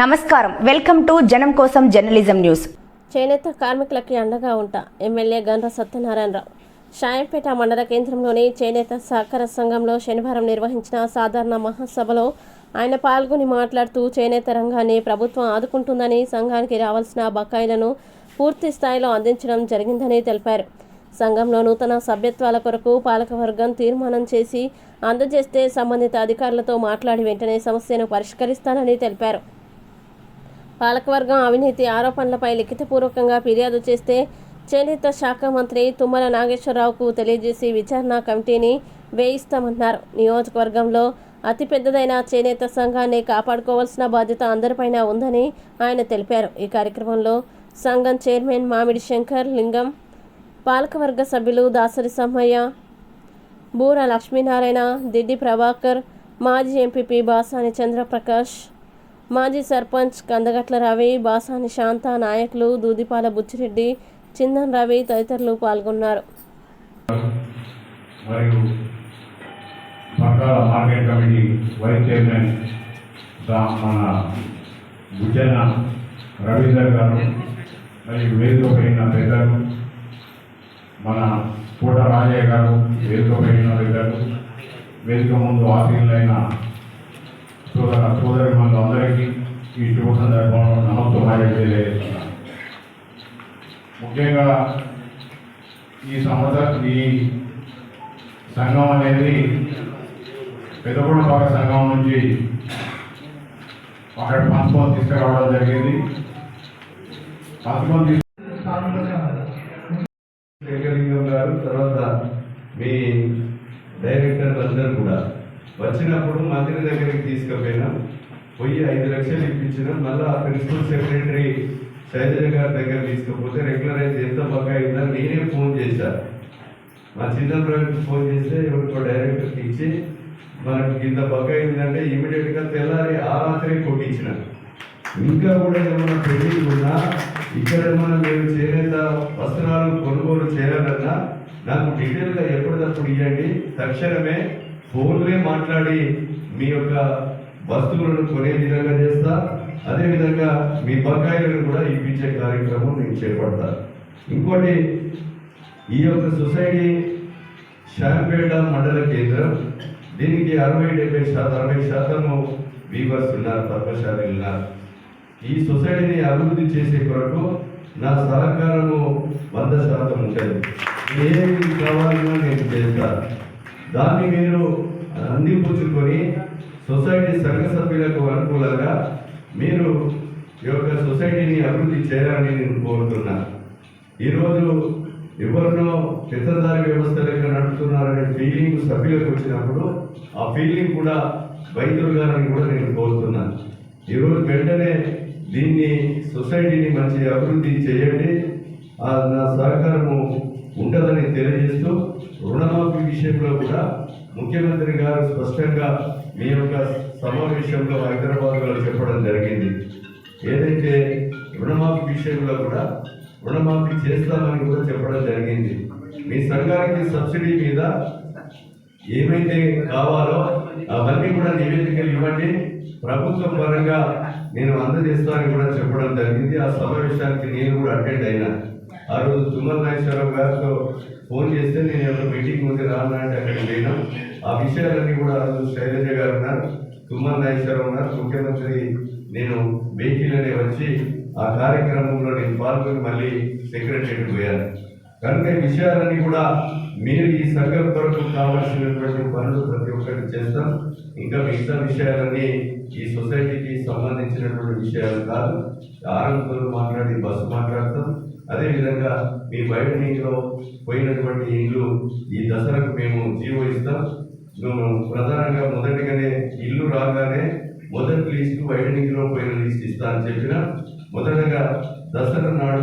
నమస్కారం. Welcome to జనం కోసం జర్నలిజం న్యూస్. చేనేత కార్మికులకి అండగా ఉంటా ఎమ్మెల్యే గండ్ర సత్యనారాయణరావు. షాయంపేట మండల కేంద్రంలోని చేనేత సహకార సంఘంలో శనివారం నిర్వహించిన సాధారణ మహాసభలో ఆయన పాల్గొని మాట్లాడుతూ చేనేత రంగాన్ని ప్రభుత్వం ఆదుకుంటుందని సంఘానికి రావాల్సిన బకాయిలను పూర్తి స్థాయిలో అందించడం జరిగిందని తెలిపారు. సంఘంలో నూతన సభ్యత్వాల కొరకు పాలకవర్గం తీర్మానం చేసి అందజేస్తే సంబంధిత అధికారులతో మాట్లాడి వెంటనే సమస్యను పరిష్కరిస్తానని తెలిపారు. పాలకవర్గం అవినీతి ఆరోపణలపై లిఖితపూర్వకంగా ఫిర్యాదు చేస్తే చేనేత శాఖ మంత్రి తుమ్మల నాగేశ్వరరావుకు తెలియజేసి విచారణ కమిటీని వేయిస్తామన్నారు. నియోజకవర్గంలో అతిపెద్దదైన చేనేత సంఘాన్ని కాపాడుకోవాల్సిన బాధ్యత అందరిపైన ఉందని ఆయన తెలిపారు. ఈ కార్యక్రమంలో సంఘం చైర్మన్ మామిడి శంకర్ లింగం పాలకవర్గ సభ్యులు దాసరి సమ్మయ్య బూర లక్ష్మీనారాయణ దిడ్డి ప్రభాకర్ మాజీ ఎంపీపీ బాసాని చంద్రప్రకాష్ మాజీ సర్పంచ్ కందగట్ల రవి బాసాని శాంత నాయకులు దూదిపాల బుచ్చిరెడ్డి చిందన్ రవి తదితరులు పాల్గొన్నారు. మరియు మార్కెట్ కమిటీ వైస్ చైర్మన్ మన బుజ్జన రవీందర్ గారు మరియు వేదిక పైన పెద్దలు మన పూట రాజయ్య గారు వేదిక పైన పెద్దలు వేదిక ముందు ఆశీనులైన సోదర సోదరి మనకు అందరికీ ఈ శుభ సందర్భంలో నమస్కారం తెలియజేస్తున్నాను ముఖ్యంగా ఈ సంవత్సరం ఈ సంఘం అనేది పెదగొండపాక సంఘం నుంచి అక్కడ పంచుకొని తీసుకురావడం జరిగింది. పంచుకొని తీసుకు గారు తర్వాత మీ డైరెక్టర్లు అందరూ కూడా వచ్చినప్పుడు మంత్రి దగ్గరికి తీసుకుపోయినా పోయి ఐదు లక్షలు ఇప్పించిన మళ్ళీ ఆ ప్రిన్సిపల్ సెక్రటరీ శైలజ గారి దగ్గర తీసుకుపోతే రెగ్యులరైజ్ ఎంత బాగా అయిందని నేనే ఫోన్ చేశాను మా చిన్న ప్రైవేట్ ఫోన్ చేస్తే ఎవరికో డైరెక్టర్కి ఇచ్చి మనకి కింద బకాయి అయిందంటే ఇమీడియట్గా తెల్లారి ఆ రాత్రి కొట్టించిన. ఇంకా కూడా ఏమైనా పెళ్ళి ఉన్నా ఇక్కడ ఏమైనా మీరు చేనేత వస్త్రాలు కొనుగోలు చేయాలన్నా నాకు డీటెయిల్గా ఎప్పటికప్పుడు ఇవ్వండి తక్షణమే ఫోన్లే మాట్లాడి మీ యొక్క వస్తువులను కొనే విధంగా చేస్తా అదేవిధంగా మీ బకాయిలను కూడా ఇప్పించే కార్యక్రమం నేను చేపడతా. ఇంకోటి ఈ యొక్క సొసైటీ శాంపేట మండల కేంద్రం దీనికి అరవై డెబ్బై శాతం అరవై శాతము వీవర్స్ ఉన్నారు పద్మశాలి ఉన్నారు. ఈ సొసైటీని అభివృద్ధి చేసే కొరకు నా సహకారము వంద శాతం ఉంటుంది. ఏమి కావాలన్నా నేను చేస్తాను. దాన్ని మీరు అందిపుచ్చుకొని సొసైటీ సంఘ సభ్యులకు అనుకూలంగా మీరు ఈ యొక్క సొసైటీని అభివృద్ధి చేయాలని నేను కోరుతున్నాను ఈరోజు ఎవరినో పెద్దదారి వ్యవస్థ లెక్క నడుపుతున్నారనే ఫీలింగ్ సభ్యులకు వచ్చినప్పుడు ఆ ఫీలింగ్ కూడా వైద్యులు గారని కూడా నేను కోరుతున్నాను ఈరోజు వెంటనే దీన్ని సొసైటీని మంచి అభివృద్ధి చేయండి. నా సహకారము ఉంటుందని తెలియజేస్తూ రుణమాఫీ విషయంలో కూడా ముఖ్యమంత్రి గారు స్పష్టంగా మీ యొక్క సమావేశంలో హైదరాబాద్లో చెప్పడం జరిగింది. ఏదైతే రుణమాఫీ విషయంలో కూడా రుణమాఫీ చేస్తామని కూడా చెప్పడం జరిగింది. మీ సంఘానికి సబ్సిడీ మీద ఏమైతే కావాలో అవన్నీ కూడా నివేదికలు ఇవ్వండి. ప్రభుత్వ పరంగా నేను అందజేస్తానని కూడా చెప్పడం జరిగింది. ఆ సమావేశానికి నేను కూడా అటెండ్ అయినా. ఆ రోజు తుమ్మల గారితో ఫోన్ చేస్తే నేను ఒక మీటింగ్ ఉంది రానా అంటే అక్కడికి లేను ఆ విషయాలన్నీ కూడా ఆ రోజు శైలజ గారు ఉన్నారు తుమ్మల నాగేశ్వరరావు ఉన్నారు ముఖ్యమంత్రి నేను వెహికల్ అనే వచ్చి ఆ కార్యక్రమంలో నేను పాల్గొని మళ్ళీ సెక్రటరీకి పోయాను. కనుక ఈ విషయాలన్నీ కూడా మీరు ఈ సంఘం కొరకు కావాల్సినటువంటి పనులు ప్రతి ఒక్కరికి చేస్తాం. ఇంకా మిగతా విషయాలన్నీ ఈ సొసైటీకి సంబంధించినటువంటి విషయాలు కాదు. ఆరంభంతో మాట్లాడి బస్సు మాట్లాడి అదేవిధంగా మీ బయట నీటిలో పోయినటువంటి ఇల్లు ఈ దసరాకు మేము జీవో ఇస్తాం. మేము ప్రధానంగా మొదటిగానే ఇల్లు రాగానే మొదటి లిస్టు బయట నీటిలో పోయిన లీస్ట్ ఇస్తా అని చెప్పిన మొదటగా దసరా నాడు